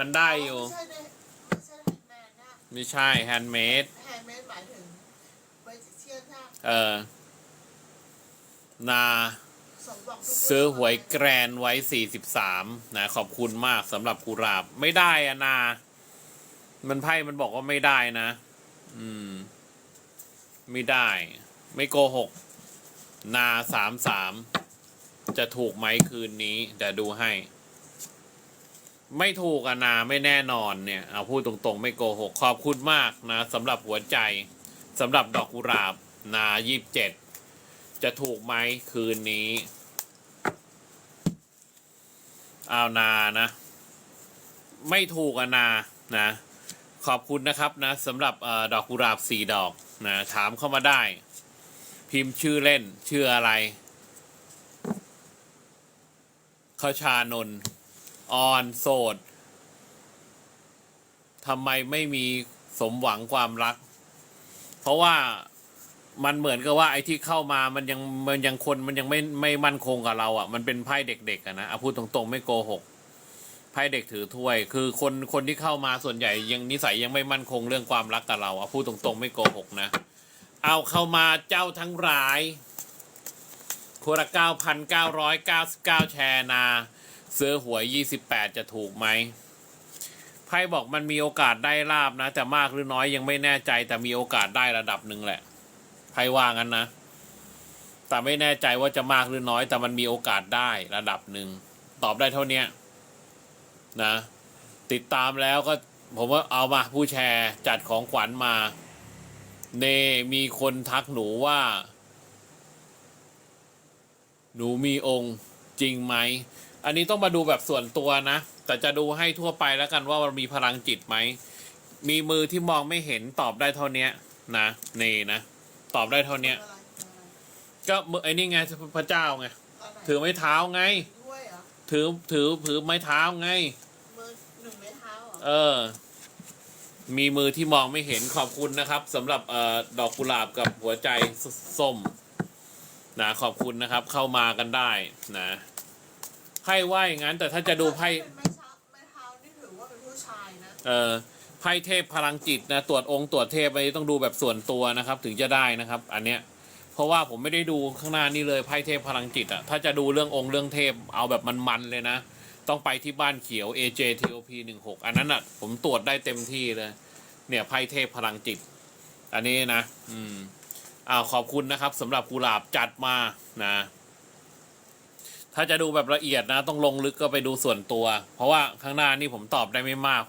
มันได้อยู่ ไม่ใช่ในไม่ใช่แฮนด์แมนนะไม่ใช่แฮนด์เมด แฮนด์แมนหมายถึงไวจิเชียนนะเออ นา สมหวังทุกซื้อหวยแกรนไว้สี่สิบสามนะ ขอบคุณมากสำหรับกุหลาบ ไม่ได้อะนา มันไพ่มันบอกว่าไม่ได้นะ อืม ไม่ได้ ไม่โกหก นาสามสามจะถูกไหมคืนนี้เดี๋ยวดูให้ ไม่ถูกอะนาไม่แน่นอนเนี่ยเอาพูดตรงๆ ไม่โกหกขอบคุณมากนะสำหรับหัวใจสำหรับดอกกุหลาบนายี่สิบเจ็ดจะถูกไหมคืนนี้เอานานะ ไม่ถูกอะนานะ ขอบคุณนะครับนะสำหรับออดอกกุหลาบสี่ดอกนะถามเข้ามาได้ พิมพ์ชื่อเล่นชื่ออะไรขชานนท์ ออนโสดทำไมไม่มีสมหวังความรัก เพราะว่ามันเหมือนกับว่าไอ้ที่เข้ามามันยังมันยังคนมันยังไม่ไม่มั่นคงกับเราอะ มันเป็นไพ่เด็กๆอะนะเอาพูดตรงๆ ไม่โกหกไพ่เด็กถือถ้วย คือคนคนที่เข้ามาส่วนใหญ่ยังนิสัยยังไม่มั่นคงเรื่องความรักกับเราอะพูดตรงๆ ไม่โกหกนะ เอาเข้ามาเจ้าทั้งหลายคนละเก้าพันเก้าร้อยเก้าสิบเก้าแชร์นา ซื้อหวยยี่สิบแปดจะถูกไหมไพ่บอกมันมีโอกาสได้ลาบนะ แต่มากหรือน้อยยังไม่แน่ใจแต่มีโอกาสได้ระดับหนึ่งแหละไพ่ว่างั้นนะ แต่ไม่แน่ใจว่าจะมากหรือน้อย แต่มันมีโอกาสได้ระดับหนึ่งตอบได้เท่านี้นะ ติดตามแล้วก็ผมว่าเอามาผู้แชร์จัดของขวัญมาเนมีคนทักหนูว่า หนูมีองค์จริงไหม อันนี้ต้องมาดูแบบส่วนตัวนะ แต่จะดูให้ทั่วไปแล้วกันว่ามันมีพลังจิตไหม มีมือที่มองไม่เห็นตอบได้เท่าเนี้ยนะเนนะ ตอบได้เท่าเนี้ยอะไรอะไรก็มือไอ้นี่ไงพระเจ้าไงอะไรถือไม้เท้าไงด้วยเหรอถือถือถือไม้เท้าไงมือหนึ่งไม้เท้าเหรอเออ มีมือที่มองไม่เห็นขอบคุณนะครับสำหรับเอ่อดอกกุหลาบกับหัวใจสส้มนะขอบคุณนะครับ เข้ามากันได้นะ ไพ่ว่าอย่างนั้น แต่ถ้าจะดูไพ่เป็นไม้เท้าไม้เท้านี่ถือว่าเป็นผู้ชายนะเอ่อไพ่เทพพลังจิตนะตรวจองค์ตรวจเทพอันนี้ต้องดูแบบส่วนตัวนะครับ ถึงจะได้นะครับ อันเนี้ยเพราะว่าผมไม่ได้ดูข้างหน้านี่เลยไพ่เทพพลังจิตอะถ้าจะดูเรื่ององค์เรื่องเทพเอาแบบมันๆเลยนะ ต้องไปที่บ้านเขียว AJ TOP 16อันนั้นอะผมตรวจได้เต็มที่เลย เนี่ยไพ่เทพพลังจิต อันนี้นะ อืมอ้าวขอบคุณนะครับสำหรับกุหลาบจัดมานะ ถ้าจะดูแบบละเอียดนะ ต้องลงลึกก็ไปดูส่วนตัว เพราะว่าข้างหน้านี่ผมตอบได้ไม่มากเพราะ